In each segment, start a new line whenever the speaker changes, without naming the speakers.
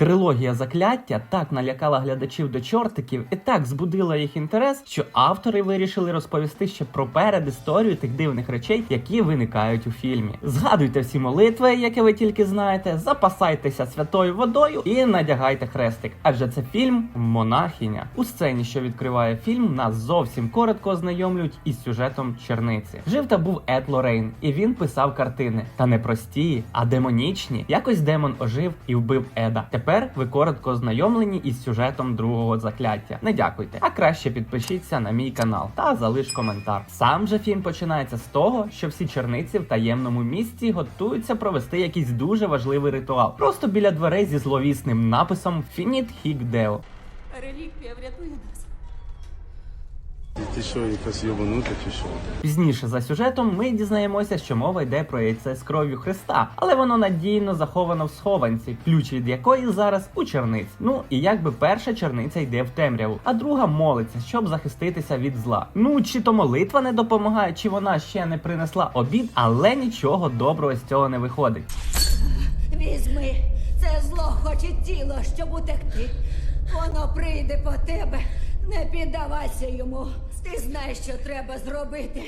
Трилогія закляття так налякала глядачів до чортиків і так збудила їх інтерес, що автори вирішили розповісти ще про передісторію тих дивних речей, які виникають у фільмі. Згадуйте всі молитви, які ви тільки знаєте, запасайтеся святою водою і надягайте хрестик. Адже це фільм Монахиня. У сцені, що відкриває фільм, нас зовсім коротко ознайомлюють із сюжетом черниці. Жив та був Ед Лорейн, і він писав картини. Та не прості, а демонічні. Якось демон ожив і вбив Еда. Тепер ви коротко ознайомлені із сюжетом другого закляття. Не дякуйте, а краще підпишіться на мій канал та залиш коментар. Сам же фільм починається з того, що всі черниці в таємному місці готуються провести якийсь дуже важливий ритуал. Просто біля дверей зі зловісним написом Фініт Хік Део.
Реліквія врятує.
Ти що, якась йобанута чи що?
Пізніше за сюжетом ми дізнаємося, що мова йде про яйце з кров'ю Христа, але воно надійно заховано в схованці, ключ від якої зараз у черниць. Ну і якби перша черниця йде в темряву, а друга молиться, щоб захиститися від зла. Ну чи то молитва не допомагає, чи вона ще не принесла обід, але нічого доброго з цього не виходить.
Візьми, це зло хоче тіло, щоб утекти. Воно прийде по тебе. Не піддавайся йому. Ти знаєш, що треба зробити.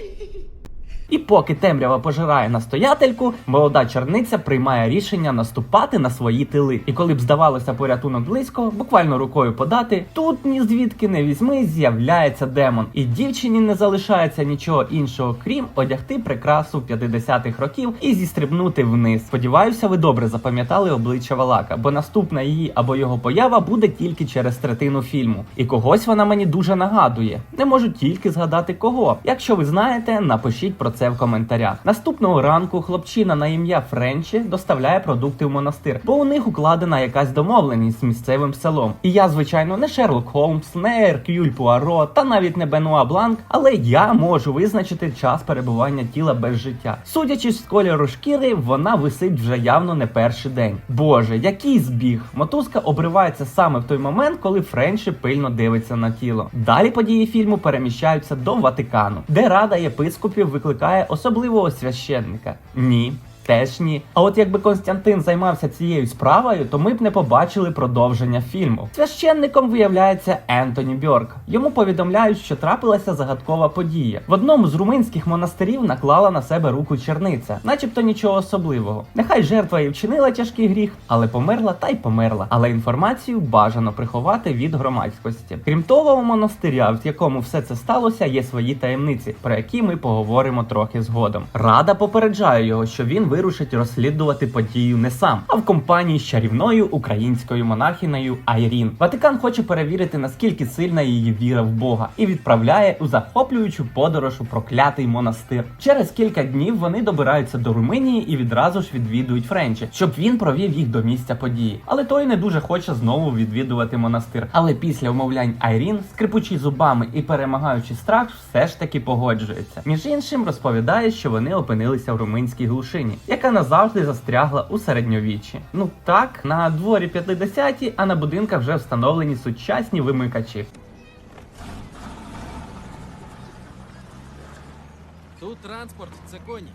І поки темрява пожирає настоятельку, молода черниця приймає рішення наступати на свої тили. І коли б здавалося порятунок близько, буквально рукою подати, тут ні звідки не візьми, з'являється демон. І дівчині не залишається нічого іншого, крім одягти прикрасу 50-х років і зістрибнути вниз. Сподіваюся, ви добре запам'ятали обличчя Валака, бо наступна її або його поява буде тільки через третину фільму. І когось вона мені дуже нагадує. Не можу тільки згадати кого. Якщо ви знаєте, напишіть про це в коментарях. Наступного ранку хлопчина на ім'я Френчі доставляє продукти в монастир, бо у них укладена якась домовленість з місцевим селом. І я, звичайно, не Шерлок Холмс, не Еркюль Пуаро та навіть не Бенуа Бланк, але я можу визначити час перебування тіла без життя. Судячи з кольору шкіри, вона висить вже явно не перший день. Боже, який збіг! Мотузка обривається саме в той момент, коли Френчі пильно дивиться на тіло. Далі події фільму переміщаються до Ватикану, де рада єпископів викликає особливого священника. Ні. Теж ні. А от якби Константин займався цією справою, то ми б не побачили продовження фільму. Священником виявляється Ентоні Бьорк. Йому повідомляють, що трапилася загадкова подія. В одному з румунських монастирів наклала на себе руку черниця, начебто нічого особливого. Нехай жертва і вчинила тяжкий гріх, але померла та й померла. Але інформацію бажано приховати від громадськості. Крім того, у монастиря, в якому все це сталося, є свої таємниці, про які ми поговоримо трохи згодом. Рада попереджає його, що він вирушить розслідувати подію не сам, а в компанії з чарівною українською монахинею Айрін. Ватикан хоче перевірити, наскільки сильна її віра в Бога, і відправляє у захоплюючу подорож у проклятий монастир. Через кілька днів вони добираються до Румунії і відразу ж відвідують Френчі, щоб він провів їх до місця події. Але той не дуже хоче знову відвідувати монастир. Але після вмовлянь Айрін, скрипучи зубами і перемагаючи страх, все ж таки погоджується. Між іншим розповідає, що вони опинилися в румунській глушині, яка назавжди застрягла у середньовіччі. Ну так, на дворі 50-ті, а на будинках вже встановлені сучасні вимикачі.
Тут транспорт, це коні.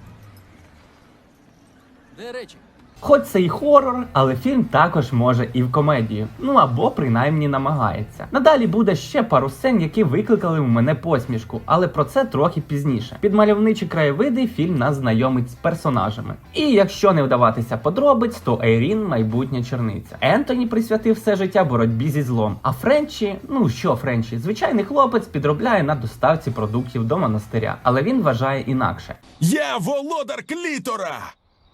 Де речі?
Хоч це і хорор, але фільм також може і в комедію. Ну або принаймні намагається. Надалі буде ще пару сцен, які викликали в мене посмішку, але про це трохи пізніше. Під мальовничі краєвиди фільм нас знайомить з персонажами. І якщо не вдаватися подробиць, то Ейрін майбутня черниця. Ентоні присвятив все життя боротьбі зі злом. А Френчі, ну що Френчі, звичайний хлопець підробляє на доставці продуктів до монастиря, але він вважає інакше.
Я володар клітора!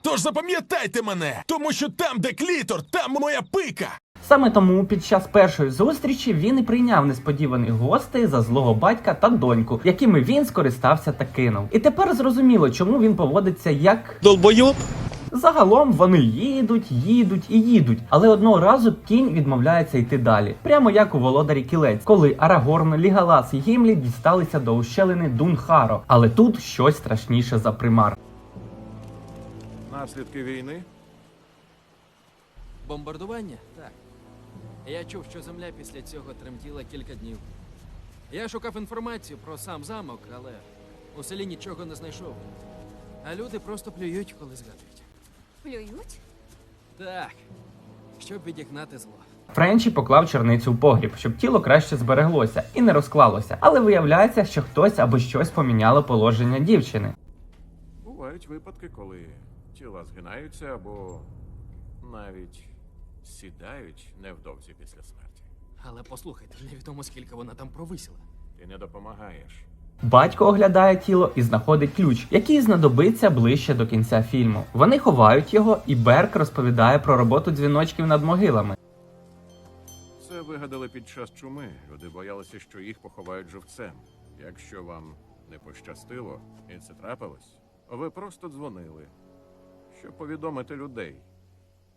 Тож запам'ятайте мене, тому що там, де клітор, там моя пика.
Саме тому під час першої зустрічі він і прийняв несподіваних гостей за злого батька та доньку, якими він скористався та кинув. І тепер зрозуміло, чому він поводиться як
Долбойоб?
загалом вони їдуть, їдуть і їдуть. Але одного разу кінь відмовляється йти далі, прямо як у володарі кілець, коли Арагорн, Лігалас і Гімлі дісталися до ущелини Дунхаро. Але тут щось страшніше за примар.
Наслідки війни?
Бомбардування? Так. Я чув, що земля після цього тремтіла кілька днів. Я шукав інформацію про сам замок, але у селі нічого не знайшов. А люди просто плюють, коли згадують.
Плюють?
Так. щоб відігнати зло.
Френчі поклав черницю в погріб, щоб тіло краще збереглося і не розклалося. Але виявляється, що хтось або щось поміняло положення дівчини.
Бувають випадки, коли тіла згинаються або навіть сідають невдовзі після смерті.
Але послухайте, невідомо скільки вона там провисіла.
Ти не допомагаєш.
Батько оглядає тіло і знаходить ключ, який знадобиться ближче до кінця фільму. Вони ховають його, і Берк розповідає про роботу дзвіночків над могилами.
Це вигадали під час чуми. Люди боялися, що їх поховають живцем. Якщо вам не пощастило і це трапилось, ви просто дзвонили, щоб повідомити людей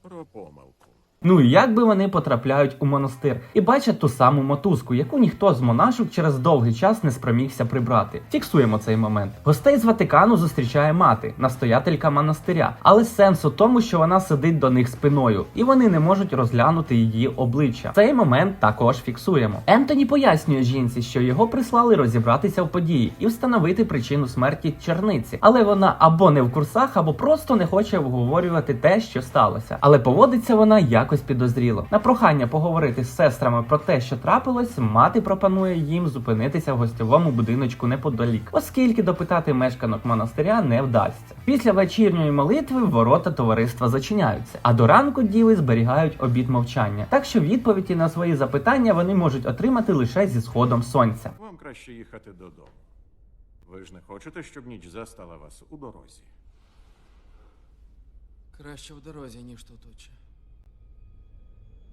про помилку.
Ну і як би вони потрапляють у монастир і бачать ту саму мотузку, яку ніхто з монашок через довгий час не спромігся прибрати. Фіксуємо цей момент. Гостей з Ватикану зустрічає мати, настоятелька монастиря. Але сенс у тому, що вона сидить до них спиною, і вони не можуть розглянути її обличчя. Цей момент також фіксуємо. Ентоні пояснює жінці, що його прислали розібратися в події і встановити причину смерті черниці. Але вона або не в курсах, або просто не хоче обговорювати те, що сталося. Але поводиться вона якось підозріло. На прохання поговорити з сестрами про те, що трапилось, мати пропонує їм зупинитися в гостьовому будиночку неподалік, оскільки допитати мешканок монастиря не вдасться. Після вечірньої молитви ворота товариства зачиняються, а до ранку діви зберігають обід мовчання. Так що відповіді на свої запитання вони можуть отримати лише зі сходом сонця.
Вам краще їхати додому. Ви ж не хочете, щоб ніч застала вас у дорозі.
Краще в дорозі, ніж тут.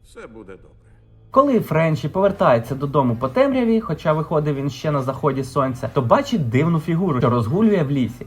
Все буде добре.
Коли Френчі повертається додому по темряві, хоча виходив він ще на заході сонця, то бачить дивну фігуру, що розгулює в лісі.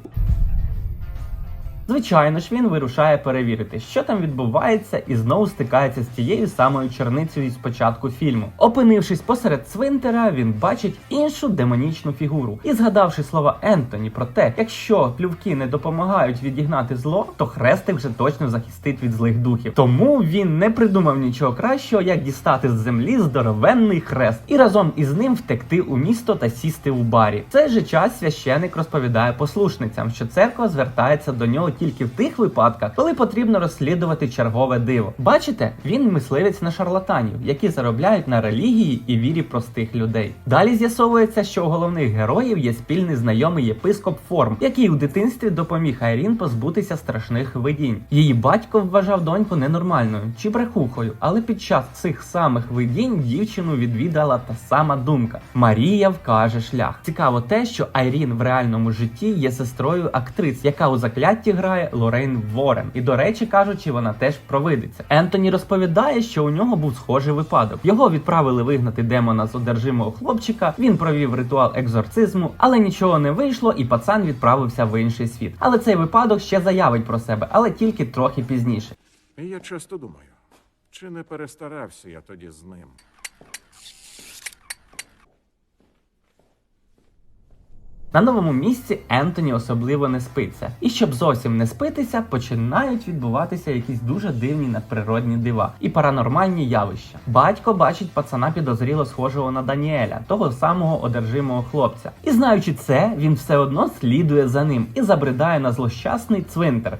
Звичайно ж, він вирушає перевірити, що там відбувається, і знову стикається з тією самою черницею з початку фільму. Опинившись посеред цвинтара, він бачить іншу демонічну фігуру. І згадавши слова Ентоні про те, якщо плювки не допомагають відігнати зло, то хрестик вже точно захистить від злих духів. Тому він не придумав нічого кращого, як дістати з землі здоровенний хрест і разом із ним втекти у місто та сісти у барі. В цей же час священик розповідає послушницям, що церква звертається до нього тільки в тих випадках, коли потрібно розслідувати чергове диво. Бачите, він мисливець на шарлатанів, які заробляють на релігії і вірі простих людей. Далі з'ясовується, що у головних героїв є спільний знайомий єпископ Форм, який у дитинстві допоміг Айрін позбутися страшних видінь. Її батько вважав доньку ненормальною чи брехухою, але під час цих самих видінь дівчину відвідала та сама думка: Марія вкаже шлях. Цікаво те, що Айрін в реальному житті є сестрою актриць, яка у заклятті грає Лорейн Ворен. І до речі, кажучи, вона теж провидиться. Ентоні розповідає, що у нього був схожий випадок. Його відправили вигнати демона з одержимого хлопчика. Він провів ритуал екзорцизму, але нічого не вийшло, і пацан відправився в інший світ. Але цей випадок ще заявить про себе, але тільки трохи пізніше.
Я часто думаю, чи не перестарався я тоді з ним.
На новому місці Ентоні особливо не спиться. І щоб зовсім не спитися, починають відбуватися якісь дуже дивні надприродні дива і паранормальні явища. Батько бачить пацана підозріло схожого на Даніеля, того самого одержимого хлопця. І знаючи це, він все одно слідує за ним і забридає на злощасний цвинтар.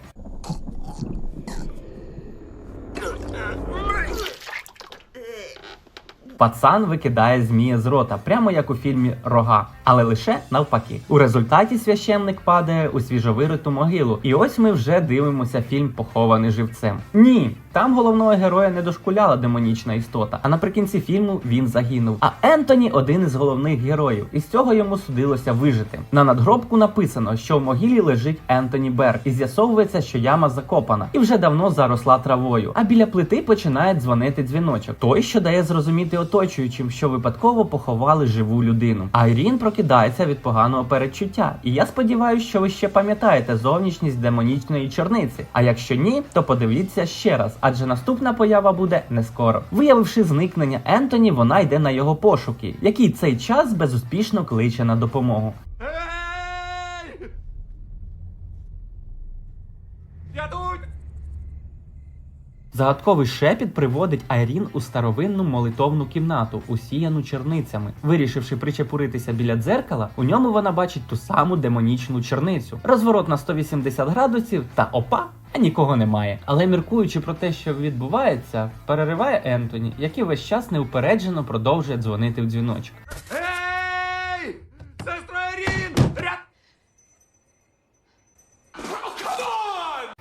Пацан викидає змія з рота, прямо як у фільмі Рога, але лише навпаки. У результаті священник падає у свіжовириту могилу. І ось ми вже дивимося фільм Похований живцем. Ні, там головного героя не дошкуляла демонічна істота, а наприкінці фільму він загинув. А Ентоні один із головних героїв, і з цього йому судилося вижити. На надгробку написано, що в могилі лежить Ентоні Берг, і з'ясовується, що яма закопана і вже давно заросла травою. А біля плити починає дзвонити дзвіночок. Той, що дає зрозуміти оточуючим, що випадково поховали живу людину. Айрін прокидається від поганого передчуття. І я сподіваюся, що ви ще пам'ятаєте зовнішність демонічної чорниці. А якщо ні, то подивіться ще раз, адже наступна поява буде не скоро. Виявивши зникнення Ентоні, вона йде на його пошуки, який цей час безуспішно кличе на допомогу.
Ей! Рятуй!
Загадковий шепіт приводить Айрін у старовинну молитовну кімнату, усіяну черницями. Вирішивши причепуритися біля дзеркала, у ньому вона бачить ту саму демонічну черницю. Розворот на 180 градусів та опа! а нікого немає. Але міркуючи про те, що відбувається, перериває Ентоні, який весь час неупереджено продовжує дзвонити в дзвіночок.
Ей! Сестра Ерін!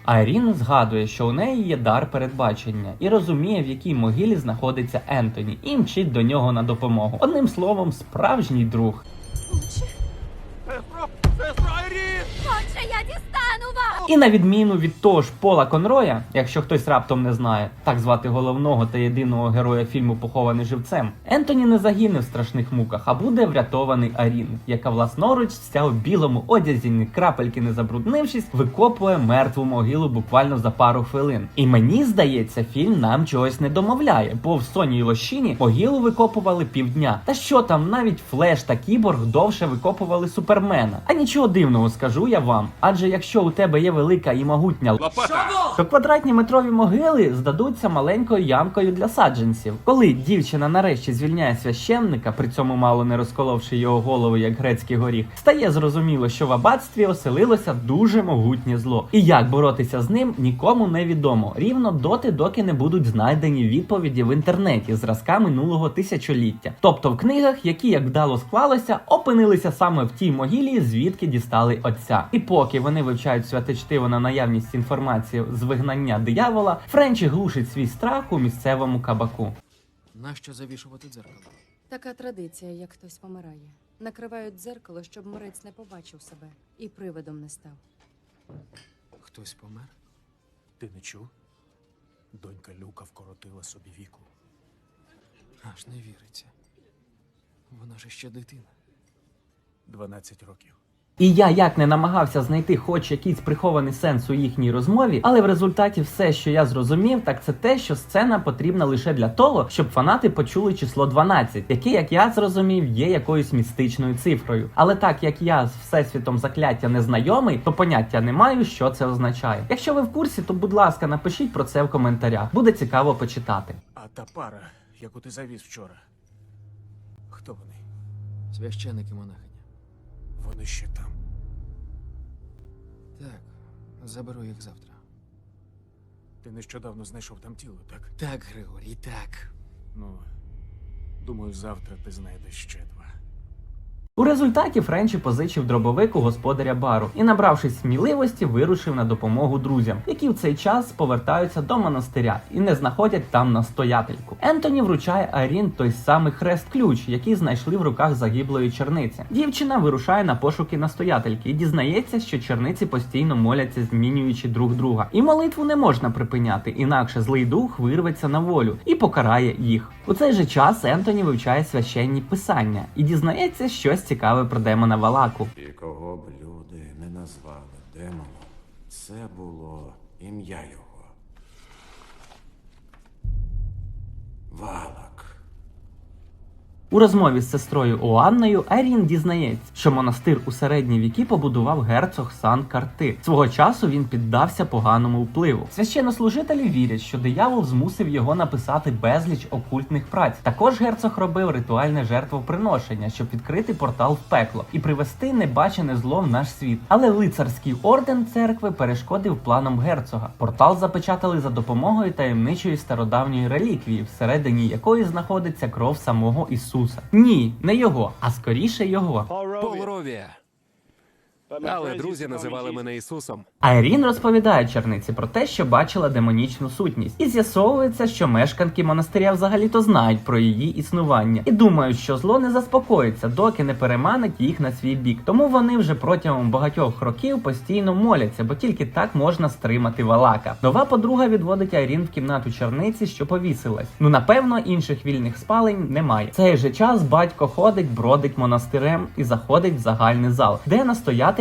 Айрін згадує, що у неї є дар передбачення і розуміє, в якій могилі знаходиться Ентоні, і мчить до нього на допомогу. Одним словом, справжній друг. І на відміну від того ж Пола Конроя, якщо хтось раптом не знає, так звати головного та єдиного героя фільму Похований живцем, Ентоні не загине в страшних муках, а буде врятований Арін, яка власноруч вся у білому одязі, ні крапельки не забруднившись, викопує мертву могилу буквально за пару хвилин. І мені здається, фільм нам чогось не домовляє, бо в Соні і Лощині могилу викопували півдня. Та що там, навіть Флеш та Кіборг довше викопували супермена. А нічого дивного скажу я вам. Адже якщо у тебе є велика і могутня
Лопата!
то квадратні метрові могили здадуться маленькою ямкою для саджанців. Коли дівчина нарешті звільняє священника, при цьому мало не розколовши його голову як грецький горіх, стає зрозуміло, що в аббатстві оселилося дуже могутнє зло. І як боротися з ним, нікому не відомо. Рівно доти, доки не будуть знайдені відповіді в інтернеті зразка минулого тисячоліття. Тобто в книгах, які як вдало склалося, опинилися саме в тій могилі, звідки дістали отця. І поки вони вивчають святе чтиво на наявність інформації з вигнання диявола, Френчі глушить свій страх у місцевому кабаку.
Нащо завішувати дзеркало?
Така традиція, як хтось помирає. Накривають дзеркало, щоб морець не побачив себе і привидом не став.
Хтось помер?
Ти не чув? Донька Люка вкоротила собі віку.
Аж не віриться. Вона ж ще дитина.
12 років.
І я як не намагався знайти хоч якийсь прихований сенс у їхній розмові, але в результаті все, що я зрозумів, так це те, що сцена потрібна лише для того, щоб фанати почули число 12, яке, як я зрозумів, є якоюсь містичною цифрою. Але так як я з всесвітом закляття не знайомий, то поняття не маю, що це означає. Якщо ви в курсі, то будь ласка, напишіть про це в коментарях. Буде цікаво почитати.
А та пара, яку ти завіз вчора. Хто вони?
Священик і.
Вони ще там.
Так, заберу їх завтра.
Ти нещодавно знайшов там тіло, так?
Так, Григорій, так.
Ну, думаю, завтра ти знайдеш ще два.
У результаті Френчі позичив дробовик у господаря бару і, набравшись сміливості, вирушив на допомогу друзям, які в цей час повертаються до монастиря і не знаходять там настоятельку. Ентоні вручає Айрін той самий хрест-ключ, який знайшли в руках загиблої черниці. Дівчина вирушає на пошуки настоятельки і дізнається, що черниці постійно моляться, змінюючи друг друга. І молитву не можна припиняти, інакше злий дух вирветься на волю і покарає їх. У цей же час Ентоні вивчає священні писання і дізнається щось цікаве про демона Валаку.
І кого б люди не назвали демоном, це було ім'я його. Валак.
У розмові з сестрою Оанною Ерін дізнається, що монастир у середні віки побудував герцог Сан Карти. Свого часу він піддався поганому впливу. Священнослужителі вірять, що диявол змусив його написати безліч окультних праць. Також герцог робив ритуальне жертвоприношення, щоб відкрити портал в пекло і привести небачене зло в наш світ. Але лицарський орден церкви перешкодив планам герцога. Портал запечатали за допомогою таємничої стародавньої реліквії, всередині якої знаходиться кров самого Ісуса. Ні, не його, а скоріше його.
Полровія. Але друзі називали мене Ісусом.
Айрін розповідає черниці про те, що бачила демонічну сутність, і з'ясовується, що мешканки монастиря взагалі-то знають про її існування і думають, що зло не заспокоїться, доки не переманить їх на свій бік. Тому вони вже протягом багатьох років постійно моляться, бо тільки так можна стримати валака. Нова подруга відводить Айрін в кімнату черниці, що повісилась. Ну напевно, інших вільних спалень немає. В цей же час батько ходить, бродить монастирем і заходить в загальний зал, де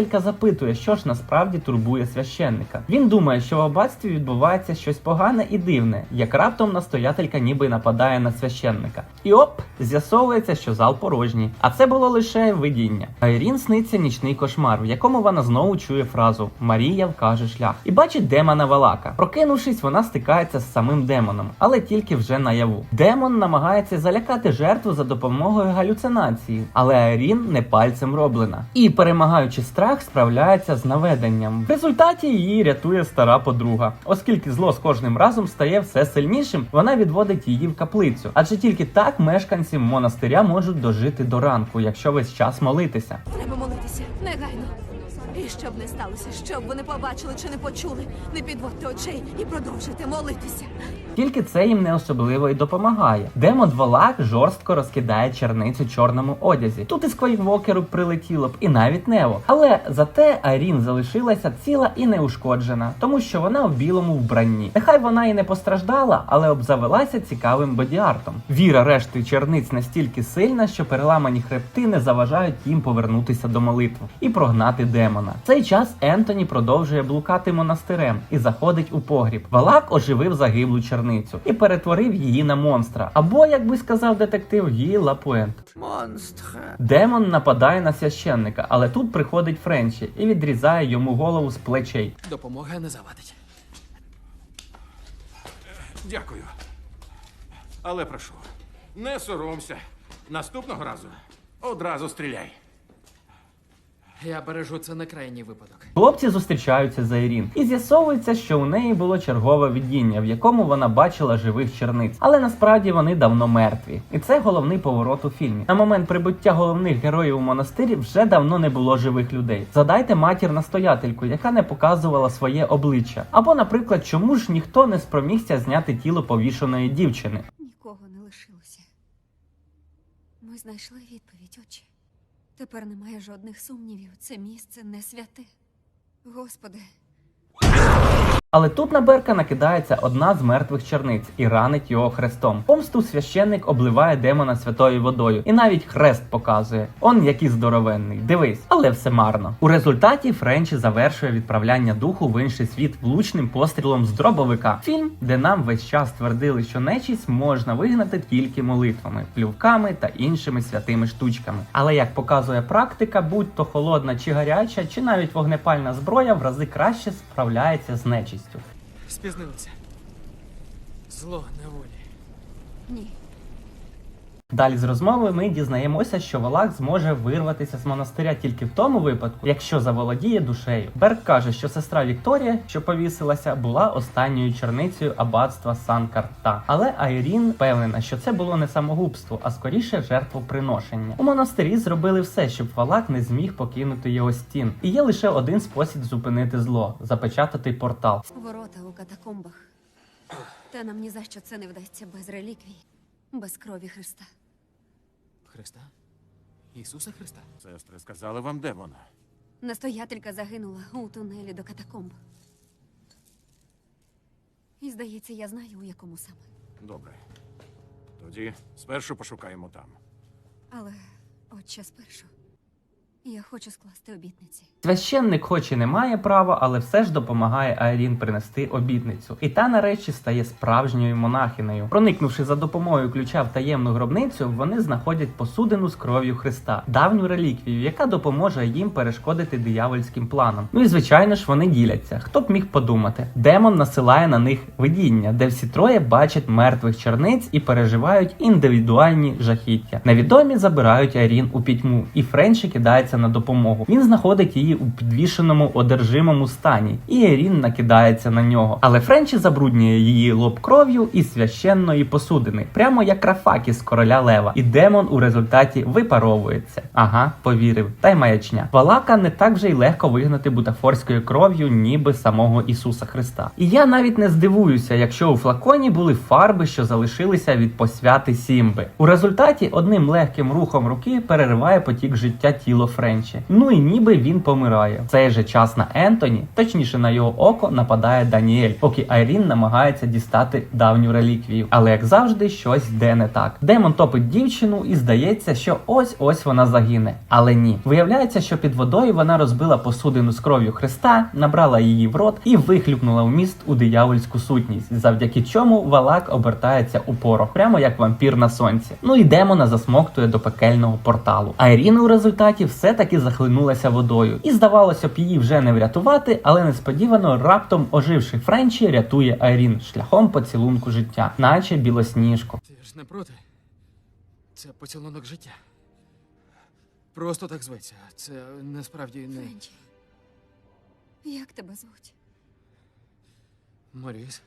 настоятелька запитує, що ж насправді турбує священника. Він думає, що в аббатстві відбувається щось погане і дивне, як раптом настоятелька ніби нападає на священника. І оп, з'ясовується, що зал порожній. А це було лише видіння. Айрін сниться нічний кошмар, в якому вона знову чує фразу Марія вкаже шлях і бачить демона Валака. Прокинувшись, вона стикається з самим демоном, але тільки вже наяву. Демон намагається залякати жертву за допомогою галюцинації, але Айрін не пальцем роблена. І перемагаючи страх. Страх справляється з наведенням. В результаті її рятує стара подруга. Оскільки зло з кожним разом стає все сильнішим, вона відводить її в каплицю. Адже тільки так мешканці монастиря можуть дожити до ранку, якщо весь час молитися.
Треба молитися негайно. І щоб не сталося, щоб вони побачили чи не почули, не підводьте очей і продовжуйте молитися.
Тільки це їм не особливо і допомагає. Демон Волак жорстко розкидає черницю чорному одязі. Тут і Сквайвокеру прилетіло б, і навіть Нео. Але зате Айрін залишилася ціла і неушкоджена, тому що вона в білому вбранні. Нехай вона і не постраждала, але обзавелася цікавим бодіартом. Віра решти черниць настільки сильна, що переламані хребти не заважають їм повернутися до молитви і прогнати демона. В цей час Ентоні продовжує блукати монастирем і заходить у погріб. Валак оживив загиблу черницю і перетворив її на монстра. Або, як би сказав детектив, її лапуент. Демон нападає на священника, але тут приходить Френчі і відрізає йому голову з плечей.
Допомога не завадить.
Дякую. Але прошу, не соромся. Наступного разу одразу стріляй.
Я бережу це на крайній випадок.
Хлопці зустрічаються з Айрін, і з'ясовується, що у неї було чергове видіння, в якому вона бачила живих черниць, але насправді вони давно мертві. І це головний поворот у фільмі. На момент прибуття головних героїв у монастирі вже давно не було живих людей. Задайте матір настоятельку, яка не показувала своє обличчя. Або, наприклад, чому ж ніхто не спромігся зняти тіло повішеної дівчини.
Нікого не лишилося. Ми знайшли відповідь, отче. Тепер немає жодних сумнівів. Це місце не святе. Господи,
Але тут на Берка накидається одна з мертвих черниць і ранить його хрестом. Помсту священник обливає демона святою водою і навіть хрест показує. Он який здоровенний. Дивись, але все марно. У результаті Френчі завершує відправляння духу в інший світ влучним пострілом з дробовика. Фільм, де нам весь час твердили, що нечість можна вигнати тільки молитвами, плювками та іншими святими штучками. Але як показує практика, будь то холодна чи гаряча, чи навіть вогнепальна зброя в рази краще справляється з нечистю.
Спізнилися. Зло неволі.
ні.
Далі з розмови ми дізнаємося, що Валак зможе вирватися з монастиря тільки в тому випадку, якщо заволодіє душею. Берг каже, що сестра Вікторія, що повісилася, була останньою черницею аббатства Сан-Карта. Але Айрін впевнена, що це було не самогубство, а скоріше жертвоприношення. У монастирі зробили все, щоб Валак не зміг покинути його стін. І є лише один спосіб зупинити зло запечатати портал.
Ворота у катакомбах. Та нам ні за що це не вдасться без реліквій, без крові Христа.
Христа? Ісуса Христа?
Сестри сказали вам де вона?
Настоятелька загинула у тунелі до катакомб. І здається, я знаю, у якому саме.
Добре. Тоді спершу пошукаємо там.
Але, отче, спершу. Я хочу скласти обітниці.
Священник, хоч і не має права, але все ж допомагає Айрін принести обітницю. І та нарешті стає справжньою монахинею. Проникнувши за допомогою ключа в таємну гробницю, вони знаходять посудину з кров'ю Христа, давню реліквію, яка допоможе їм перешкодити диявольським планам. Ну і звичайно ж вони діляться. Хто б міг подумати? Демон насилає на них видіння, де всі троє бачать мертвих черниць і переживають індивідуальні жахіття. Невідомі забирають Айрін у пітьму, і Френчі кидається на допомогу. Він знаходить її у підвішеному одержимому стані, і Айрін накидається на нього. Але Френчі забруднює її лоб кров'ю і священної посудини, прямо як Рафакіс короля Лева. І демон у результаті випаровується. Ага, повірив, та й маячня. Валака не так вже й легко вигнати бутафорською кров'ю, ніби самого Ісуса Христа. І я навіть не здивуюся, якщо у флаконі були фарби, що залишилися від посвяти Сімби. У результаті одним легким рухом руки перериває потік життя тіло Френчі. Ну і ніби він помирає. В цей же час на Ентоні, точніше на його око, нападає Даніель, поки Айрін намагається дістати давню реліквію. Але як завжди, щось йде не так. Демон топить дівчину і здається, що ось ось вона загине. Але ні. Виявляється, що під водою вона розбила посудину з кров'ю Христа, набрала її в рот і вихлюпнула в міст у диявольську сутність, завдяки чому Валак обертається у порох, прямо як вампір на сонці. Ну і демона засмоктує до пекельного порталу. Айрін у результаті все-таки захлинулася водою. І здавалося б, її вже не врятувати, але несподівано раптом оживши Френчі рятує Айрін шляхом поцілунку життя, наче білосніжку.
Ти ж не проти? Це поцілунок життя. Просто так зветься. Це насправді не
Френчі. Як тебе звуть?
Моріс.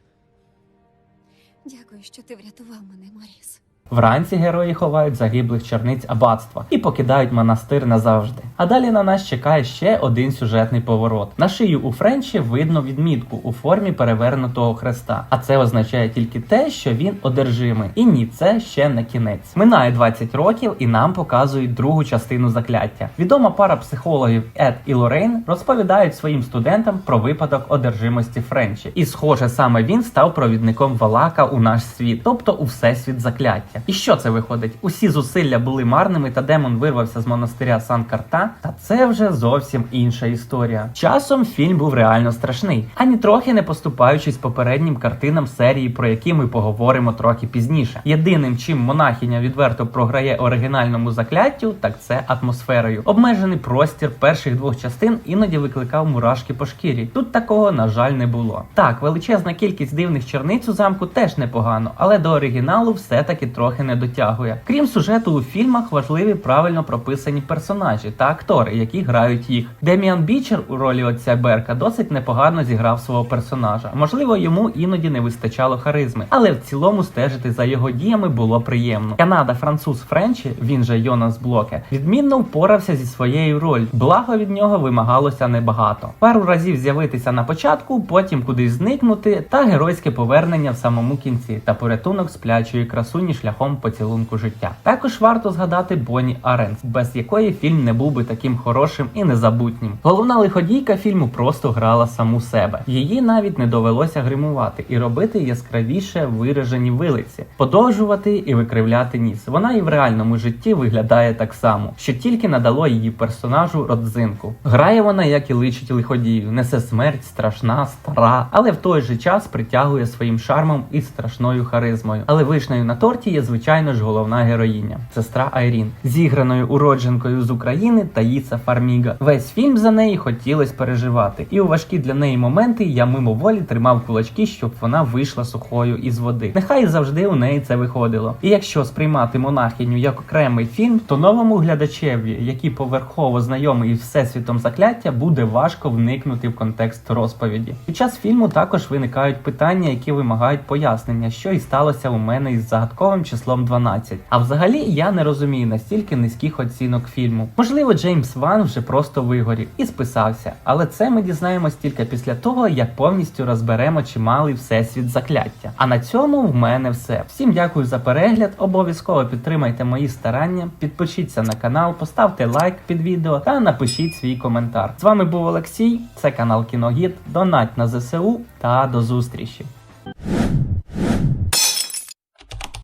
Дякую, що ти врятував мене, Моріс.
Вранці герої ховають загиблих черниць аббатства і покидають монастир назавжди. А далі на нас чекає ще один сюжетний поворот. На шию у Френчі видно відмітку у формі перевернутого хреста. А це означає тільки те, що він одержимий. І ні, це ще не кінець. Минає 20 років, і нам показують другу частину закляття. Відома пара психологів Ед і Лорейн розповідають своїм студентам про випадок одержимості Френчі. І схоже, саме він став провідником Валака у наш світ, тобто у всесвіт закляття. І що це виходить? Усі зусилля були марними, та демон вирвався з монастиря Сан Карта. Та це вже зовсім інша історія. Часом фільм був реально страшний, ані трохи не поступаючись попереднім картинам серії, про які ми поговоримо трохи пізніше. Єдиним, чим монахиня відверто програє оригінальному закляттю, так це атмосферою. Обмежений простір перших двох частин іноді викликав мурашки по шкірі. Тут такого, на жаль, не було. Так, величезна кількість дивних черниць у замку теж непогано, але до оригіналу все-таки трохи не дотягує. Крім сюжету у фільмах, важливі правильно прописані персонажі та актори, які грають їх. Деміан Бічер у ролі отця Берка досить непогано зіграв свого персонажа. Можливо, йому іноді не вистачало харизми, але в цілому стежити за його діями було приємно. Канада, француз Френчі, він же Йонас Блоке, відмінно впорався зі своєю ролью. Благо від нього вимагалося небагато. Пару разів з'явитися на початку, потім кудись зникнути, та геройське повернення в самому кінці та порятунок сплячої красуні шляхом поцілунку життя. Також варто згадати Бонні Аренс, без якої фільм не був би таким хорошим і незабутнім. Головна лиходійка фільму просто грала саму себе. Її навіть не довелося гримувати і робити яскравіше виражені вилиці, подовжувати і викривляти ніс. Вона і в реальному житті виглядає так само, що тільки надало її персонажу родзинку. Грає вона, як і личить лиходію, несе смерть, страшна, стара, але в той же час притягує своїм шармом і страшною харизмою. Але вишнею на торті є звичайно ж головна героїня, сестра Айрін, зіграною уродженкою з України Таїса Фарміга. Весь фільм за неї хотілось переживати, і у важкі для неї моменти я мимоволі тримав кулачки, щоб вона вийшла сухою із води. Нехай завжди у неї це виходило. І якщо сприймати монахиню як окремий фільм, то новому глядачеві, який поверхово знайомий із всесвітом закляття, буде важко вникнути в контекст розповіді. Під час фільму також виникають питання, які вимагають пояснення, що і сталося у мене із загадковим числом 12. А взагалі я не розумію настільки низьких оцінок фільму. Можливо, Джеймс Ван вже просто вигорів і списався, але це ми дізнаємось тільки після того, як повністю розберемо чималий всесвіт закляття. А на цьому в мене все. Всім дякую за перегляд. Обов'язково підтримайте мої старання, підпишіться на канал, поставте лайк під відео та напишіть свій коментар. З вами був Олексій, це канал Кіногід. Донать на ЗСУ та до зустрічі.